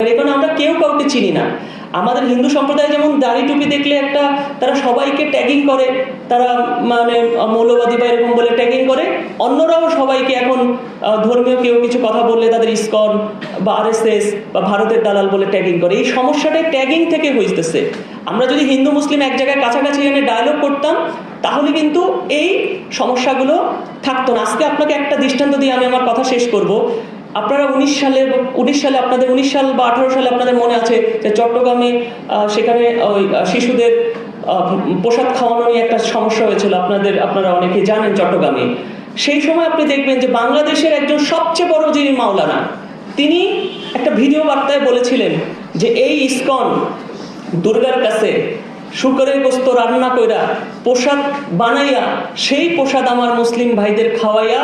এখানে আমরা কেউ কাউকে চিনি না। আমাদের হিন্দু সম্প্রদায় যেমন দাড়ি টুপি দেখলে একটা তারা সবাইকে ট্যাগিং করে, তারা মানে মৌলবাদী বা এরকম বলে ট্যাগিং করে। অন্যরাও সবাইকে এখন ধর্মীয় কেউ কিছু কথা বললে তাদের ইস্কন বা আরএসএস বা ভারতের দালাল বলে ট্যাগিং করে। এই সমস্যাটা ট্যাগিং থেকে হইতেছে। আমরা যদি হিন্দু, মুসলিম এক জায়গায় কাছাকাছি এনে ডায়লগ করতাম, তাহলে কিন্তু এই সমস্যাগুলো থাকতো না। আজকে আপনাকে একটা দৃষ্টান্ত দিয়ে আমি আমার কথা শেষ করব। আপনারা উনিশ সালে উনিশ সালে আপনাদের, উনিশ সাল বা আঠারো সালে আপনাদের মনে আছে যে চট্টগ্রামে সেখানে ওই শিশুদের প্রসাদ খাওয়ানো নিয়ে একটা সমস্যা হয়েছিল? আপনাদের, আপনারা অনেকে জানেন চট্টগ্রামে। সেই সময় আপনি দেখবেন যে বাংলাদেশের একজন সবচেয়ে বড় যিনি মাওলানা, তিনি একটা ভিডিও বার্তায় বলেছিলেন যে, এই ইস্কন দুর্গার কাছে শুকরের গোস্ত রান্না কইরা পোশাক বানাইয়া, সেই প্রসাদ আমার মুসলিম ভাইদের খাওয়াইয়া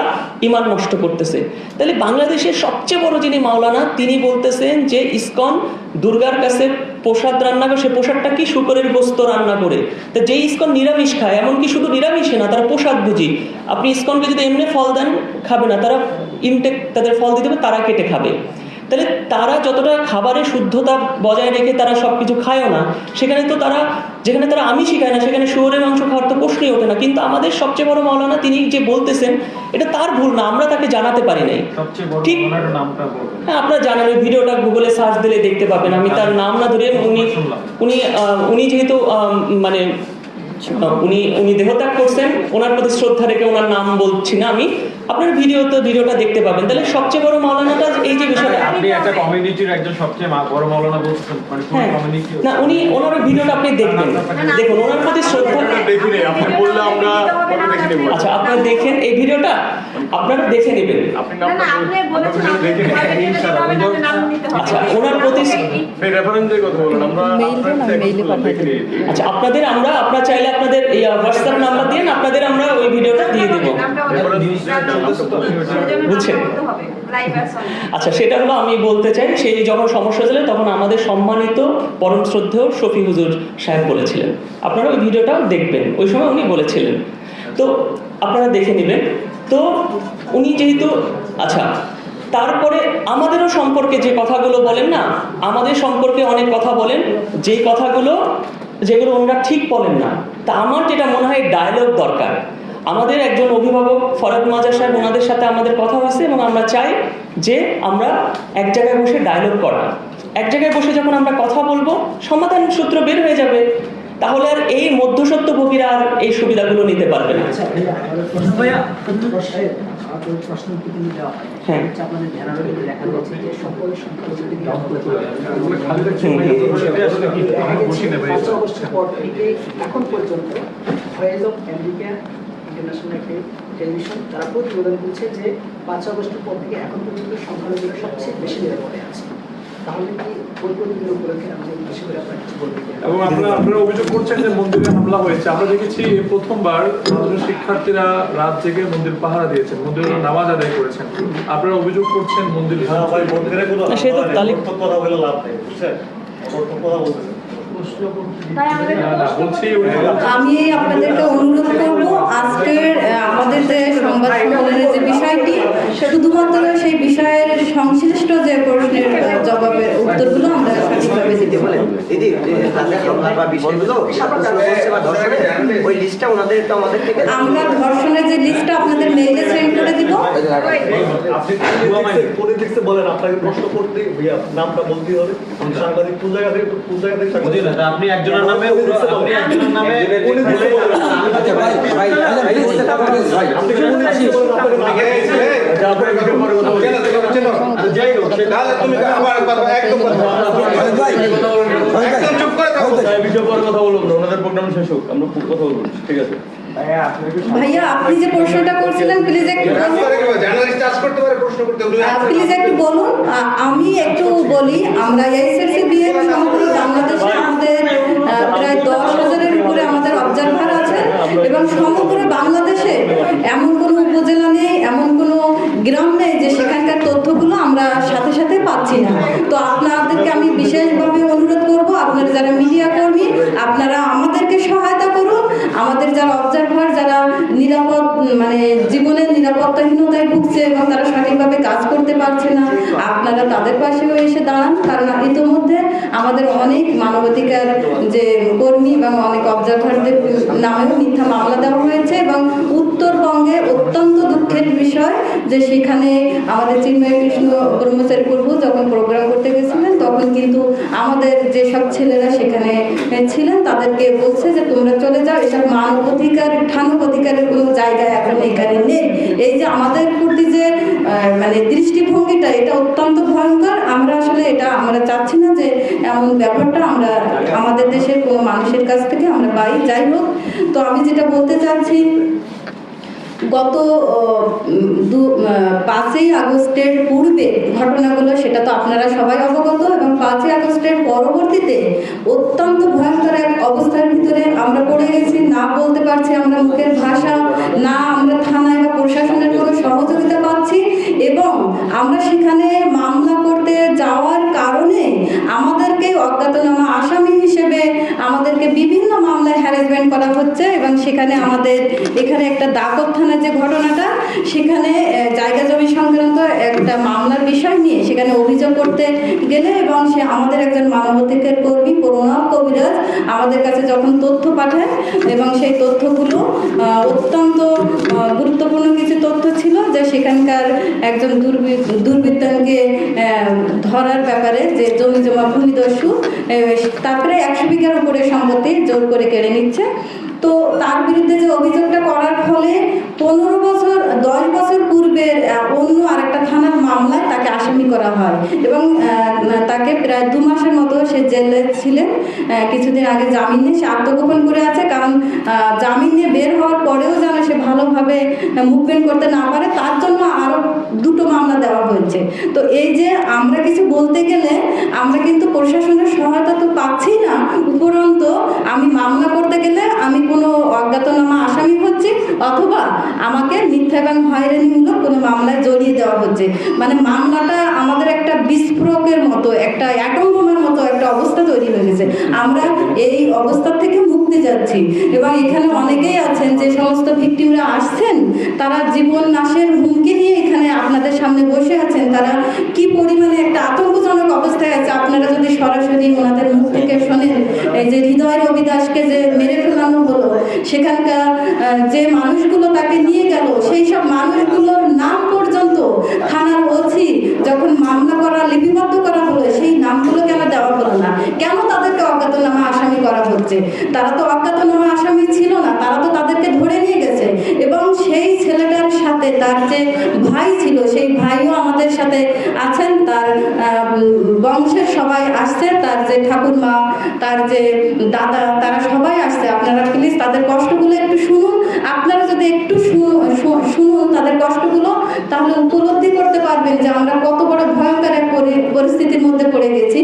ইমান নষ্ট করতেছে। তাহলে বাংলাদেশের সবচেয়ে বড় যিনি মাওলানা, তিনি বলতেছেন যে, ইসকন দুর্গার কাছে প্রসাদ রান্না করে, সে প্রসাদটা কি শুকরের গোস্ত রান্না করে? তা যে ইসকন নিরামিষ খায়, এমনকি শুধু নিরামিষে না, তারা প্রসাদ বুঝি। আপনি ইসকনকে যদি এমনি ফল দেন, খাবে না, তারা ইনটেক তাদের ফল দিতে হবে, তারা কেটে খাবে। তাহলে তারা যতটা খাবারের শুদ্ধতা বজায় রেখে তারা সব কিছু খায়ও না সেখানে তো তারা যেখানে তারা আমি শিখায় না সেখানে শুয়োরের মাংস খাওয়ার তো প্রশ্নই ওঠে না। কিন্তু আমাদের সবচেয়ে বড় মাওলানা তিনি যে বলতেছেন এটা তার ভুল না আমরা তাকে জানাতে পারি নাই। ঠিক হ্যাঁ আপনারা জানেন ওই ভিডিওটা গুগলে সার্চ দিলে দেখতে পাবেন। আমি তার নাম না ধরে উনি উনি উনি যেহেতু মানে উনি উনি দেহত্যাগ করছেন ওনার প্রতি শ্রদ্ধা রেখে ওনার নাম বলছি না আমি। আপনার ভিডিও তো ভিডিওটা দেখতে পাবেন তাহলে সবচেয়ে বড় মাওলানাটা এই যে বিষয়ে আপনি একটা কমিউনিটির একজন সবচেয়ে বড় মাওলানা বলছেন মানে কোন হ্যাঁ কমিউনিটি না উনি ওনার ভিডিওটা আপনি দেখবেন দেখুন ওনার প্রতি শ্রদ্ধা দেখিনি আপনি বললে আমরা পরে দেখে নেব আচ্ছা আপনি দেখেন এই ভিডিওটা আপনারা দেখে নেবেন। আচ্ছা, ওনার প্রতি- আচ্ছা আপনাদের আমরা আপনারা চাইলে আপনাদের এই হোয়াটসঅ্যাপ নাম্বার দিয়ে আপনাদের আমরা ওই ভিডিওটা দিয়ে দেবো। দিন। বুঝছেন? আচ্ছা সেটা হলো আমি বলতে চাই সেই যখন সমস্যা ছিল তখন আমাদের সম্মানিত পরম শ্রদ্ধেয় শফি হুজুর সাহেব বলেছিলেন। আপনারা ওই ভিডিওটাও দেখবেন। ওই সময় উনি বলেছিলেন। তো আপনারা দেখে নেবেন। তো উনি যেহেতু আচ্ছা তারপরে আমাদেরও সম্পর্কে যে কথাগুলো বলেন না, আমাদের সম্পর্কে অনেক কথা বলেন যেই কথাগুলো, যেগুলো ওনারা ঠিক বলেন না, তা আমার যেটা মনে হয় ডায়লগ দরকার। আমাদের একজন অভিভাবক ফরাদ মাজার সাহেব, ওনাদের সাথে আমাদের কথা হয়েছে এবং আমরা চাই যে আমরা এক জায়গায় বসে ডায়লগ করা এক জায়গায় বসে যখন আমরা কথা বলব, সমাধান সূত্র বের হয়ে যাবে। তাহলে আর এই মধ্যসত্ত্ব ভোগীরা আর এই সুবিধাগুলো নিতে পারবে না আচ্ছা হয় হ্যাঁ। এখন পর্যন্ত ইন্টারন্যাশনাল একটি টেলিভিশন তারা প্রতিবেদন করছে যে পাঁচ অগস্টের পর থেকে এখন পর্যন্ত সংখ্যালঘুরা সবচেয়ে বেশি নিরাপদে আছে এবং আপনারা আপনারা অভিযোগ করছেন যে মন্দিরে হামলা হয়েছে। আমরা দেখেছি প্রথমবার আমাদের শিক্ষার্থীরা রাত জেগে মন্দির পাহারা দিয়েছেন মন্দিরে নামাজ আদায় করেছেন। আপনারা অভিযোগ করছেন মন্দির হ্যাঁ ভাই মন্দিরে কোনো না, সে তো তালি- কথা বলে লাভ নেই বুঝছেন? কথা বলতেছেন আমি আপনাদেরকে অনুরোধ করব আজকের আমাদের যে সংবাদ সম্মেলনের যে বিষয়টি শুধুমাত্র সেই বিষয়ের সংশ্লিষ্ট যে জবাবের উত্তরগুলো আমরা সঠিকভাবে দিতে পারি দিদি ওই লিস্টটা ওনাদের তো আমাদের থেকে আমরা ধর্ষণের যে লিস্টটা আপনাদের মেইলে সেন্ড করে দিব আপনি পলিটিক্সে পলিটিক্সে বলেন আপনাকে প্রশ্ন করতে নামটা বলতেই হবে সাংবাদিক কোন জায়গা থেকে কোন জায়গা থেকে? আপনি একজনের নামে আপনি একজনের নামে আচ্ছা ভাই ভাই ভাই আপনি কি আচ্ছা, আপনাকে ভিডিও পরে কথা বলছি। আচ্ছা, যাই হোক তাহলে তুমি আবার একদম কথা একদম চুপ করে থাকো। ভিডিও পরে কথা বলব না ওনাদের প্রোগ্রাম শেষ হোক আমরা কথা বলব ঠিক আছে? ভাইয়া আপনি যে প্রশ্নটা করছিলেন প্লিজ একটু বলুন। জার্নালিস্ট চাষ করতে পারে প্রশ্ন করতে হবে প্লিজ একটু বলুন আমি একটু বলি আমরা এসএসসি বাংলাদেশে আমাদের প্রায় দশ হাজারের উপরে আমাদের অবজারভার আছে এবং সমগ্র বাংলাদেশে এমন কোনো উপজেলা নেই এমন কোনো গ্রাম নেই যে সেখানকার এবং তারা সঠিকভাবে কাজ করতে পারছে না। আপনারা তাদের পাশেও এসে দাঁড়ান, কারণ ইতিমধ্যে আমাদের অনেক মানবাধিকার যে কর্মী এবং অনেক অবজারভারদের নামেও মিথ্যা মামলা দেওয়া হয়েছে এবং উত্তরবঙ্গে অত্যন্ত দুঃখের বিষয় যে সেখানে আমাদের চিন্ময় কৃষ্ণ ব্রহ্মচারী প্রভু যখন প্রোগ্রাম করতে গেছিলেন, তখন কিন্তু আমাদের যেসব ছেলেরা সেখানে ছিলেন, তাদেরকে বলছে যে তোমরা চলে যাও এটা মানব অধিকার ঠানক অধিকারের কোনো জায়গায় এখন এখানে নেই। এই যে আমাদের মানে দৃষ্টিভঙ্গিটা, এটা অত্যন্ত ভয়ঙ্কর। আমরা আসলে এটা, আমরা চাচ্ছি না যে এমন ব্যাপারটা আমরা আমাদের দেশের কোনো মানুষের কাছ থেকে আমরা পাই। যাই হোক, তো আমি যেটা বলতে চাচ্ছি, গত দু পাঁচই আগস্টের পূর্বে ঘটনাগুলো, সেটা তো আপনারা সবাই অবগত, এবং পাঁচই আগস্টের পরবর্তীতে অত্যন্ত ভয়ঙ্কর এক অবস্থার ভিতরে আমরা পড়ে গেছি। না বলতে পারছি আমরা মুখের ভাষা আমরা সেখানে মামলা করতে যাওয়ার কারণে আমাদেরকে অজ্ঞাতনামা আসামি হিসেবে আমাদেরকে বিভিন্ন হ্যারাসমেন্ট করা হচ্ছে এবং সেখানে আমাদের এখানে একটা দাগর থানার যে ঘটনাটা, সেখানে জায়গা জমি সংক্রান্ত একটা মামলার বিষয় নিয়ে সেখানে অভিযোগ করতে গেলে এবং সে আমাদের একজন মানবাধিকার কর্মী প্রণব কবিরাজ, আমাদের কাছে যখন তথ্য পাঠায় এবং সেই তথ্যগুলো অত্যন্ত গুরুত্বপূর্ণ কিছু তথ্য ছিল যে সেখানকার একজন দুর্বৃত্ত দুর্বৃত্তকে ধরার ব্যাপারে যে জমি জমা ভূমিদস্যু তারপরে একশো বিঘার উপরে সম্পত্তি জোর করে কেড়ে নিচ্ছে। তো তার বিরুদ্ধে যে অভিযোগটা করার ফলে পনেরো বছর, দশ বছর পূর্বের অন্য আরেকটা থানার মামলায় তাকে আসামি করা হয় এবং তাকে প্রায় দু মাসের মতো সে জেলে ছিলেন। কিছুদিন আগে জামিন নিয়ে সে আত্মগোপন করে আছে। কারণ জামিন নিয়ে বের হওয়ার ভালোভাবে মুভমেন্ট করতে না পারে, তার জন্য আরও দুটো মামলা দেওয়া হয়েছে। তো এই যে আমরা কিছু বলতে গেলে আমরা কিন্তু প্রশাসনের সহায়তা তো পাচ্ছি না, উপরন্ত আমি মামলা করতে গেলে আমি কোনো অজ্ঞাতনামা আসামি হচ্ছি, অথবা আমাকে মিথ্যা এবং হয়রানিমূলক কোনো মামলায় জড়িয়ে দেওয়া হচ্ছে। মানে মামলাটা আমাদের একটা বিস্ফোরকের মতো, একটা অ্যাটম বোমার মতো একটা অবস্থা তৈরি হয়ে গেছে আমরা এই অবস্থা থেকে মুক্তি যাচ্ছি। এবং এখানে অনেকেই আছেন যে সমস্ত ভিকটিমরা আসছেন, তারা জীবন নাশের হুমকি নিয়ে এখানে আপনাদের সামনে বসে আছেন। তারা কি পরিমাণে একটা আতঙ্কজনক অবস্থায় আছে, আপনারা যদি সরাসরি ওনাদের মুখ থেকে শোনেন। এই যে হৃদয় রবি দাসকে যে মেরে ফেলানো হলো, সেখানকার যে মানুষগুলো তাকে নিয়ে গেল, সেই সব মানুষগুলোর নাম পর্যন্ত থানার ওসি যখন মামলা করা লিপিবদ্ধ করা হলো সেই নামগুলো কেন দেওয়া হলো না কেন তাদেরকে অজ্ঞাতনামা আসামি করা হচ্ছে। তারা তো অজ্ঞাতনামা আসামি ছিল না, তারা তো তাদেরকে ধরে নিয়ে গেছে। এবং সেই ছেলেটার সাথে তার যে ভাই ছিল, সেই ভাইও আমাদের সাথে আছেন। তার বংশের সবাই আসছে, তার যে ঠাকুরমা, তার যে দাদা, তারা সবাই আসছে। আপনারা প্লিজ তাদের কষ্টগুলো একটু শুনুন। আপনারা যদি একটু শুনুন তাদের কষ্টগুলো। তাহলে উপলব্ধি করতে পারবেন যে আমরা কত বড় ভয়ঙ্কর এক পরিস্থিতির মধ্যে পড়ে গেছি।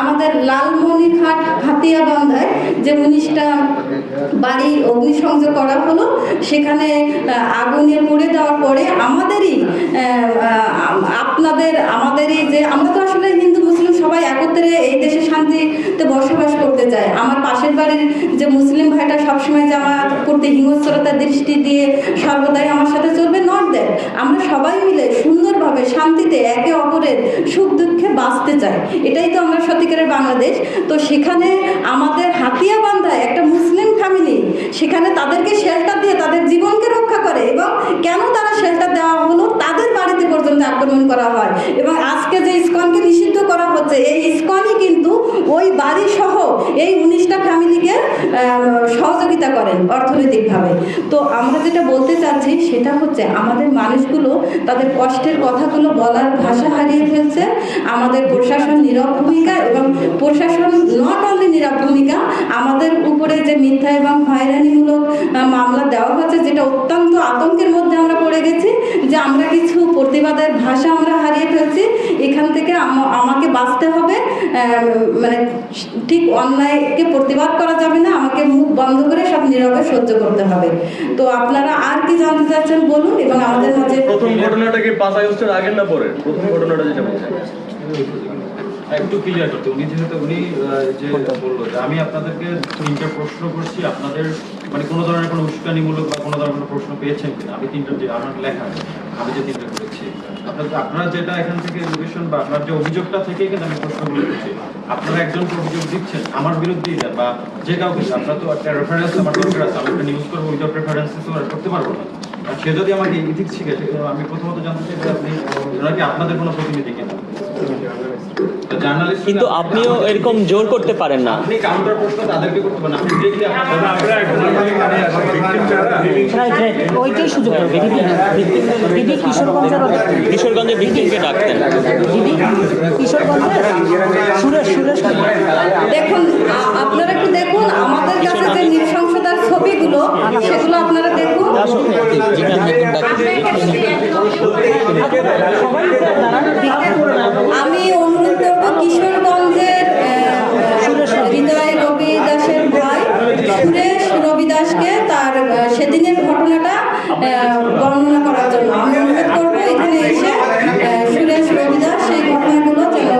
আমাদের লালমনিরহাট হাতিয়া বান্ধায় যে উনিশটা বাড়ি অগ্নিসংযোগ করা হলো, সেখানে আগুনে পড়ে যাওয়ার পরে আমাদেরই আপনাদের, আমাদেরই যে আমরা তো আসলে হিন্দু সবাই একত্রে এই দেশে শান্তিতে বসবাস করতে চায়। আমার পাশের বাড়ির যে মুসলিম ভাইটা সবসময় জামা করতে হিংস্রতার দৃষ্টি দিয়ে সর্বদাই আমার সাথে চলবে, নট দ্যাট। আমরা সবাই মিলে সুন্দরভাবে শান্তিতে একে অপরের সুখ দুঃখে বাঁচতে চাই এটাই তো আমরা সত্যিকারের বাংলাদেশ। তো সেখানে আমাদের হাতিয়া বান্ধায় একটা মুসলিম ফ্যামিলি সেখানে তাদেরকে শেল্টার দিয়ে তাদের জীবনকে রক্ষা করে এবং কেন তারা শেল্টার দেওয়া হলো, তাদের বাড়িতে পর্যন্ত আক্রমণ করা হয়। এবং আজকে যে ইস্কনকে নিষিদ্ধ করা হচ্ছে, এই ইস্কনই কিন্তু ওই বাড়ি সহ এই উনিশটা ফ্যামিলিকে সহযোগিতা করেন অর্থনৈতিকভাবে। তো আমরা যেটা বলতে চাচ্ছি, সেটা হচ্ছে আমাদের মানুষগুলো তাদের কষ্টের কথাগুলো বলার ভাষা হারিয়ে ফেলছে। আমাদের প্রশাসন নীরব ভূমিকা এবং প্রশাসন নট অনলি নীরব ভূমিকা, আমাদের উপরে যে মিথ্যা এবং হয়রানিমূলক মামলা দেওয়া হচ্ছে যেটা অত্যন্ত আতঙ্কের মধ্যে আমরা পড়ে গেছি, যে আমরা কিছু প্রতিবাদের ভাষা আমরা হারিয়ে ফেলছি, এখান থেকে আমাকে বাঁচতে হবে মানে ঠিক অন্যায়কে প্রতিবাদ করা যাবে না, আমাকে মুখ বন্ধ করে সব নীরবে সহ্য করতে হবে। তো আপনারা আর কি জানতে চাচ্ছেন বলুন, এবং আমাদের মাঝে প্রথম ঘটনাটা কি পাঁচ আগস্টের না পরে প্রথম ঘটনাটা যেটা বলছেন। একটু ক্লিয়ার করতে। উনি যেহেতু উনি যে বলল যে আমি আপনাদেরকে তিনটা প্রশ্ন করছি আপনাদের মানে কোনো ধরনের কোনো উস্কানিমূলক বা কোনো ধরনের প্রশ্ন পেয়েছেন কিনা? আমি তিনটা যে আমার লেখা আমি যে তিনটা করেছি। আপনারা আপনারা যেটা এখান থেকে এডুকেশন বা আপনার যে অভিযোগটা থেকে কিন্তু আমি প্রশ্নগুলো করছি। আপনারা একজন অভিযোগ দিচ্ছেন আমার বিরুদ্ধে এটা বা যে কাউকে আপনারা তো একটা রেফারেন্স আমার দরকার আছে আমি একটা নিউজ করব উইদাউট রেফারেন্স তো করতে পারব না। আর সে যদি আমাকে ইথিক্স শিখে আমি প্রথমত জানতে চাই যে আপনি আপনাদের কোনো প্রতিনিধি কিনা? কিন্তু আপনিও এরকম জোর করতে পারেন না। আপনি কাউন্টার প্রশ্ন তাদেরকে করতে পারেন আপনি দেখলে দাদা, আমরা এখন victim যারা, রাইট রাইট ওইটাই সুযোগ দিদি কিশোরগঞ্জের কিশোরগঞ্জে ভিক্টিমকে ডাকতেন। দিদি কিশোরগঞ্জের সুরেশ সুরেশ। দেখুন আপনারা একটু দেখুন আমাদের কাছে যে নৃশংসতার ছবিগুলো সেগুলো আপনারা দেখুন। আমি অনুরোধ করব কিশোরগঞ্জের হৃদয় রবি দাসের ভাই সুরেশ রবি দাসকে তার সেদিনের ঘটনাটা বর্ণনা করার জন্য। আমি অনুরোধ করব এখানে এসে আহ, সুরেশ রবি দাস সেই ঘটনাগুলো যেন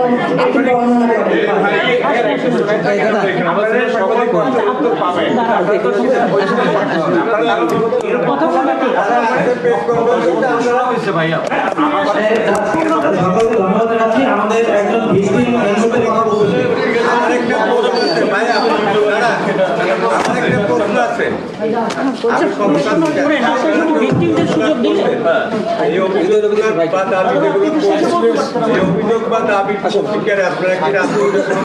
একটু বর্ণনা করে আমাদের সকলে উত্তর পাবেন কথা বলবে কি হয়েছে ভাইয়া ধন্যবাদ জানাচ্ছি আমাদের একজন ভিক্টিম এনসিপির কথা বলছে আমার একটা প্রশ্ন আছে ভাই আমার আমার একটা প্রশ্ন আছে আমি সমাধান করে না সে শুধু ভিকটিমদের সুযোগ দিলে এই অভিযোগ বা দাবি আপনারা কি